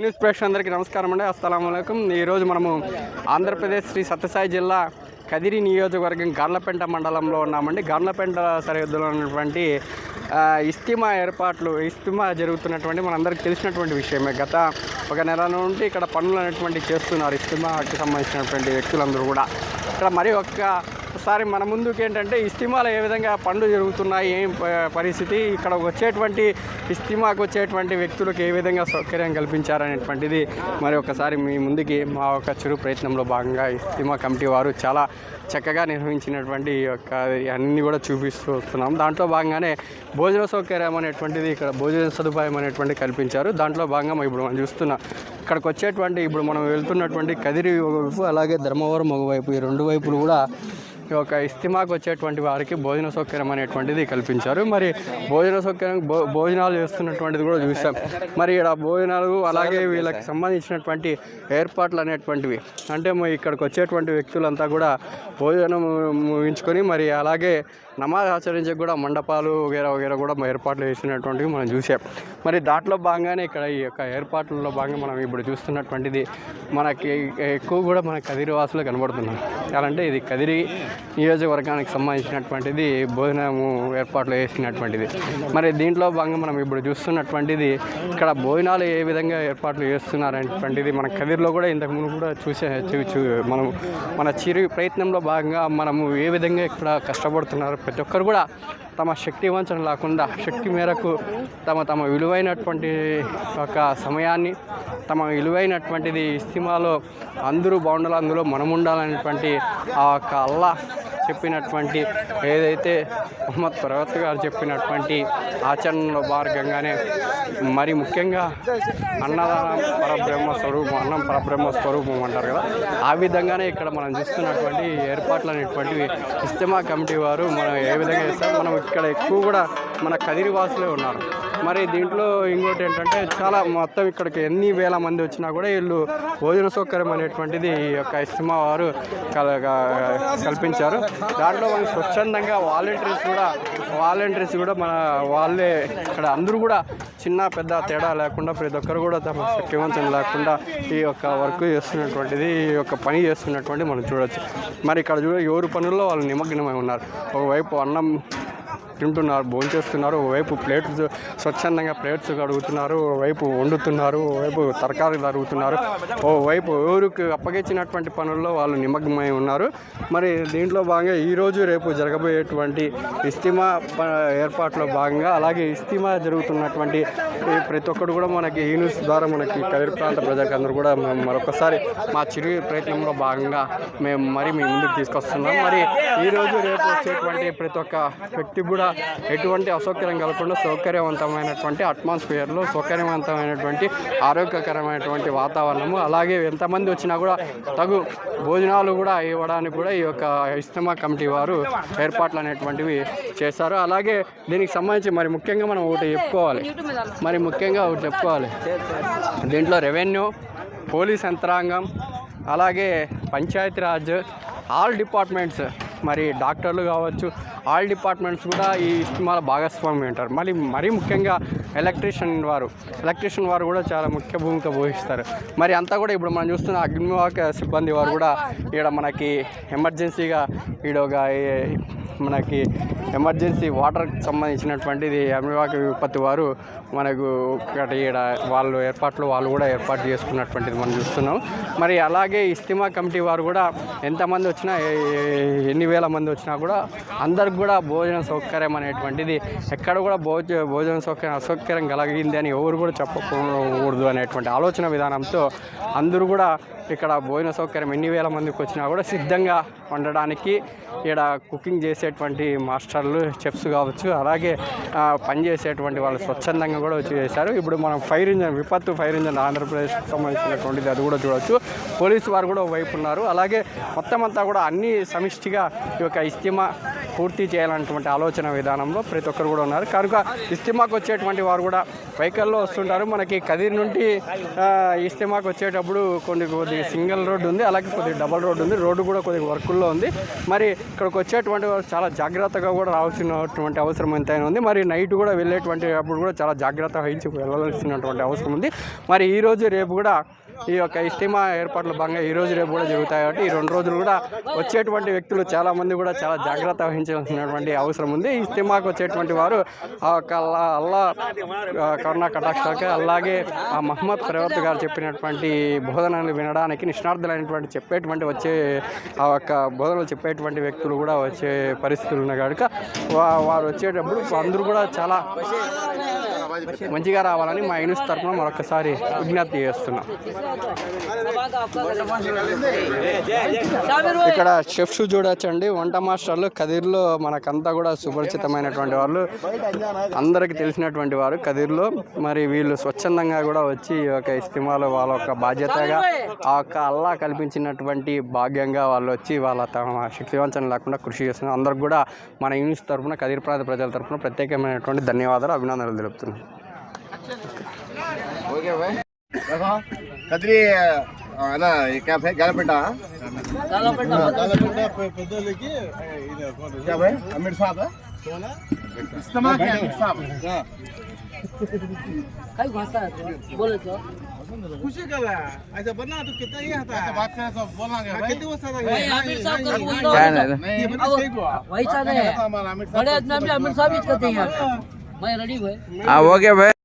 Youth ప్రేక్షకులందరికీ నమస్కారం అండి. అస్సలం అయికం ఈరోజు మనము ఆంధ్రప్రదేశ్ శ్రీ సత్యసాయి జిల్లా కదిరి నియోజకవర్గం గార్లపెంట మండలంలో ఉన్నామండి. గార్లపెంట సరిహద్దులో ఉన్నటువంటి ఇస్తిమా ఏర్పాట్లు ఇస్తిమా జరుగుతున్నటువంటి మనందరికీ తెలిసినటువంటి విషయమే. గత ఒక నెల నుండి ఇక్కడ పనులు అనేటువంటి చేస్తున్నారు ఇస్తిమాకి సంబంధించినటువంటి వ్యక్తులందరూ కూడా. ఇక్కడ మరి ఒకసారి మన ముందుకు ఏంటంటే ఇస్తిమాలో ఏ విధంగా పనులు జరుగుతున్నాయి ఏం పరిస్థితి ఇక్కడ వచ్చేటువంటి ఇస్తిమాకు వచ్చేటువంటి వ్యక్తులకు ఏ విధంగా సౌకర్యం కల్పించారనేటువంటిది మరి ఒకసారి మీ ముందుకి మా యొక్క చిరు ప్రయత్నంలో భాగంగా ఇస్తిమా కమిటీ వారు చాలా చక్కగా నిర్వహించినటువంటి యొక్క అన్నీ కూడా చూపిస్తూ వస్తున్నాం. దాంట్లో భాగంగానే భోజన సౌకర్యం అనేటువంటిది ఇక్కడ భోజన సదుపాయం అనేటువంటి కల్పించారు. దాంట్లో భాగంగా ఇప్పుడు మనం చూస్తున్నాం ఇక్కడికి వచ్చేటువంటి ఇప్పుడు మనం వెళ్తున్నటువంటి కదిరి ఒకవైపు అలాగే ధర్మవరం ఒకవైపు ఈ రెండు వైపులు కూడా ఈ యొక్క ఇస్తిమాకు వచ్చేటువంటి వారికి భోజన సౌకర్యం అనేటువంటిది కల్పించారు. మరి భోజన సౌకర్యం భో భోజనాలు చేస్తున్నటువంటిది కూడా చూసాం. మరి ఇక్కడ భోజనాలు అలాగే వీళ్ళకి సంబంధించినటువంటి ఏర్పాట్లు అనేటువంటివి. అంటే ఇక్కడికి వచ్చేటువంటి వ్యక్తులంతా కూడా భోజనం ముగించుకొని మరి అలాగే నమాజ్ ఆచరించే కూడా మండపాలు వగేరా వగేరా కూడా ఏర్పాట్లు చేసినటువంటివి మనం చూసాం. మరి దాంట్లో భాగంగానే ఇక్కడ ఈ యొక్క ఏర్పాట్లలో భాగంగా మనం ఇప్పుడు చూస్తున్నటువంటిది మనకి ఎక్కువ కూడా మన కదిరి వాసులు కనబడుతున్నాం ఎలాంటే ఇది కదిరి నియోజకవర్గానికి సంబంధించినటువంటిది భోజనము ఏర్పాట్లు చేసినటువంటిది. మరి దీంట్లో భాగంగా మనం ఇప్పుడు చూస్తున్నటువంటిది ఇక్కడ భోజనాలు ఏ విధంగా ఏర్పాట్లు చేస్తున్నారనేటువంటిది మన కదిరిలో కూడా ఇంతకు ముందు కూడా చూసే చూ చూ మనం మన చిరు ప్రయత్నంలో భాగంగా మనము ఏ విధంగా ఇక్కడ కష్టపడుతున్నారు ప్రతి ఒక్కరు కూడా తమ శక్తి వంచన లేకుండా శక్తి మేరకు తమ తమ విలువైనటువంటి ఒక సమయాన్ని తమ విలువైనటువంటిది ఇస్తిమాలో అందరూ బాగుండాలి అందులో మనం ఉండాలనేటువంటి ఆ యొక్క అల్లా చెప్పినటువంటి ఏదైతే మొహమ్మద్ ప్రవక్త గారు చెప్పినటువంటి ఆచరణలో భాగంగానే మరి ముఖ్యంగా అన్నదానం పరబ్రహ్మ స్వరూపం అన్నం పరబ్రహ్మ స్వరూపం అంటారు కదా. ఆ విధంగానే ఇక్కడ మనం చూస్తున్నటువంటి ఏర్పాట్లు అనేటువంటివి ఇస్తమా కమిటీ వారు మనం ఏ విధంగా చేస్తాం? మనం ఇక్కడ ఎక్కువ కూడా మన కదిరి వాసులే ఉన్నారు. మరి దీంట్లో ఇంకోటి ఏంటంటే చాలా మొత్తం ఇక్కడికి ఎన్ని వేల మంది వచ్చినా కూడా వీళ్ళు భోజన సౌకర్యం అనేటువంటిది ఈ యొక్క ఇస్తమా వారు కల కల్పించారు. దాంట్లో మనకి స్వచ్ఛందంగా వాలంటీర్స్ కూడా వాలంటీర్స్ కూడా మన వాళ్ళే ఇక్కడ అందరూ కూడా చిన్న పెద్ద తేడా లేకుండా ప్రతి ఒక్కరు కూడా తమ శక్తివంతం లేకుండా ఈ యొక్క వర్క్ చేస్తున్నటువంటిది ఈ యొక్క పని చేస్తున్నటువంటి మనం చూడవచ్చు మరి ఇక్కడ చూడ ఎవరు పనుల్లో వాళ్ళు నిమగ్నమై ఉన్నారు. ఒకవైపు అన్నం తింటున్నారు భోంచేస్తున్నారు ఓవైపు ప్లేట్స్ స్వచ్ఛందంగా ప్లేట్స్ కడుగుతున్నారు ఓవైపు వండుతున్నారు ఓవైపు తరకారులు తరుగుతున్నారు ఓవైపు ఎవరికి అప్పగించినటువంటి పనుల్లో వాళ్ళు నిమగ్నమై ఉన్నారు. మరి దీంట్లో భాగంగా ఈరోజు రేపు జరగబోయేటువంటి ఇస్తిమా ప- ఏర్పాట్లో భాగంగా అలాగే ఇస్తిమా జరుగుతున్నటువంటి ప్రతి ఒక్కరు కూడా మనకి ఈ న్యూస్ ద్వారా మనకి కదిరి ప్రాంత ప్రజలందరూ కూడా మరొకసారి మా చిరు ప్రయత్నంలో భాగంగా మేము మరి మీ ముందుకు తీసుకొస్తున్నాం. మరి ఈరోజు రేపు వచ్చేటువంటి ప్రతి ఒక్క వ్యక్తి కూడా ఎటువంటి అసౌకర్యం కలగకుండా సౌకర్యవంతమైనటువంటి అట్మాస్ఫియర్లో సౌకర్యవంతమైనటువంటి ఆరోగ్యకరమైనటువంటి వాతావరణము. అలాగే ఎంతమంది వచ్చినా కూడా తగు భోజనాలు కూడా ఇవ్వడానికి కూడా ఈ యొక్క ఇస్తమా కమిటీ వారు ఏర్పాట్లు అనేటువంటివి చేశారు. అలాగే దీనికి సంబంధించి మరి ముఖ్యంగా మనం ఒకటి చెప్పుకోవాలి. మరి ముఖ్యంగా ఒకటి చెప్పుకోవాలి. దీంట్లో రెవెన్యూ పోలీస్ యంత్రాంగం అలాగే పంచాయతీరాజ్ ఆల్ డిపార్ట్మెంట్స్ మరి డాక్టర్లు కావచ్చు ఆల్ డిపార్ట్మెంట్స్ కూడా ఈ ఇస్తిమాల భాగస్వామి ఉంటారు మళ్ళీ మరీ ముఖ్యంగా ఎలక్ట్రీషియన్ వారు ఎలక్ట్రీషియన్ వారు కూడా చాలా ముఖ్య భూమిక పోషిస్తారు. మరి అంతా కూడా ఇప్పుడు మనం చూస్తున్న అగ్నివాహక సిబ్బంది వారు కూడా ఇక్కడ మనకి ఎమర్జెన్సీగా ఈడ ఒక మనకి ఎమర్జెన్సీ వాటర్కి సంబంధించినటువంటిది అగ్నివాహక విపత్తి వారు మనకు ఒకటి ఈడ వాళ్ళు ఏర్పాట్లు వాళ్ళు కూడా ఏర్పాటు చేసుకున్నటువంటిది మనం చూస్తున్నాం. మరి అలాగే ఇస్తిమా కమిటీ వారు కూడా ఎంతమంది వచ్చినా ఎన్ని వేల మంది వచ్చినా కూడా అందరికి కూడా భోజన సౌకర్యం అనేటువంటిది ఎక్కడ కూడా భోజ భోజన సౌకర్యం అసౌకర్యం కలిగింది అని ఎవరు కూడా చెప్పకూడదు అనేటువంటి ఆలోచన విధానంతో అందరూ కూడా ఇక్కడ భోజన సౌకర్యం ఎన్ని వేల మందికి వచ్చినా కూడా సిద్ధంగా వండడానికి ఇక్కడ కుకింగ్ చేసేటువంటి మాస్టర్ మాస్టర్లు చెప్స్ కావచ్చు అలాగే పనిచేసేటువంటి వాళ్ళు స్వచ్ఛందంగా కూడా వచ్చి చేశారు. ఇప్పుడు మనం ఫైర్ ఇంజన్ విపత్తు ఫైర్ ఇంజన్ ఆంధ్రప్రదేశ్కి సంబంధించినటువంటిది అది కూడా చూడవచ్చు పోలీసు వారు కూడా వైపు ఉన్నారు. అలాగే మొత్తం అంతా కూడా అన్ని సమిష్టిగా ఈ యొక్క ఇస్తిమా పూర్తి చేయాలన్నటువంటి ఆలోచన విధానంలో ప్రతి ఒక్కరు కూడా ఉన్నారు. కనుక ఇస్తిమాకు వచ్చేటువంటి వారు కూడా వెహికల్లో వస్తుంటారు. మనకి కదిరి నుండి ఇస్తిమాకు వచ్చేటప్పుడు కొన్ని కొద్దిగా సింగిల్ రోడ్డు ఉంది అలాగే కొద్దిగా డబల్ రోడ్డు ఉంది. రోడ్డు కూడా కొద్దిగా వర్కుల్లో ఉంది. మరి ఇక్కడికి వచ్చేటువంటి వారు చాలా జాగ్రత్తగా కూడా రావాల్సినటువంటి అవసరం ఎంతైనా ఉంది. మరి నైట్ కూడా వెళ్ళేటువంటి అప్పుడు కూడా చాలా జాగ్రత్త వహించి వెళ్ళాల్సినటువంటి అవసరం ఉంది. మరి ఈరోజు రేపు కూడా ఈ యొక్క ఇస్తిమా ఏర్పాట్లు బాగా ఈ రోజు రేపు కూడా జరుగుతాయి కాబట్టి ఈ రెండు రోజులు కూడా వచ్చేటువంటి వ్యక్తులు చాలామంది కూడా చాలా జాగ్రత్త వహించాల్సినటువంటి అవసరం ఉంది. ఈ ఇస్తిమాకు వచ్చేటువంటి వారు ఆ యొక్క అల్లా అల్లా ఆ, కరుణా కటాక్షాలకి అలాగే ఆ మహమ్మద్ ప్రవర్త గారు చెప్పినటువంటి బోధనలు వినడానికి నిష్ణార్థులైనటువంటి చెప్పేటువంటి వచ్చే ఆ యొక్క బోధనలు చెప్పేటువంటి వ్యక్తులు కూడా వచ్చే పరిస్థితులు ఉన్నాయి. కనుక వారు వచ్చేటప్పుడు అందరూ కూడా చాలా మంచిగా రావాలని మా యూనిస్ తరఫున మరొకసారి విజ్ఞప్తి చేస్తున్నాం. ఇక్కడ షెఫ్స్ చూడొచ్చండి. వంట మాస్టర్లు కదిర్లో మనకంతా కూడా సుపరిచితమైనటువంటి వాళ్ళు. అందరికీ తెలిసినటువంటి వారు కదిర్లో. మరి వీళ్ళు స్వచ్ఛందంగా కూడా వచ్చి ఈ యొక్క ఇస్తిమాలో వాళ్ళ యొక్క బాధ్యతగా ఆ యొక్క అల్లా కల్పించినటువంటి భాగ్యంగా వాళ్ళు వచ్చి వాళ్ళ తమ శక్తివంచన లేకుండా కృషి చేస్తున్నారు. అందరికి కూడా మన యూనిస్ తరఫున కదిర్ ప్రాంత ప్రజల తరఫున ప్రత్యేకమైనటువంటి ధన్యవాదాలు అభినందనలు తెలుపుతున్నాను लगे हुए कदरी అన్న ఈ క్యాఫే గాలపేట గాలపేట గాలపేట పెద్దలకి క్యాఫే అమీర్ సాబ్ ఇస్తమా అమీర్ సాబ్ ऐसा बना तू कितना ये होता है बात करा सब बोला गया भाई कितने वर्ष था आमिर साहब का बोल दो काय नाही वही बड़े आदमी आमिर साहब ही करते मैं रेडी भाई हाँ हो गया भाई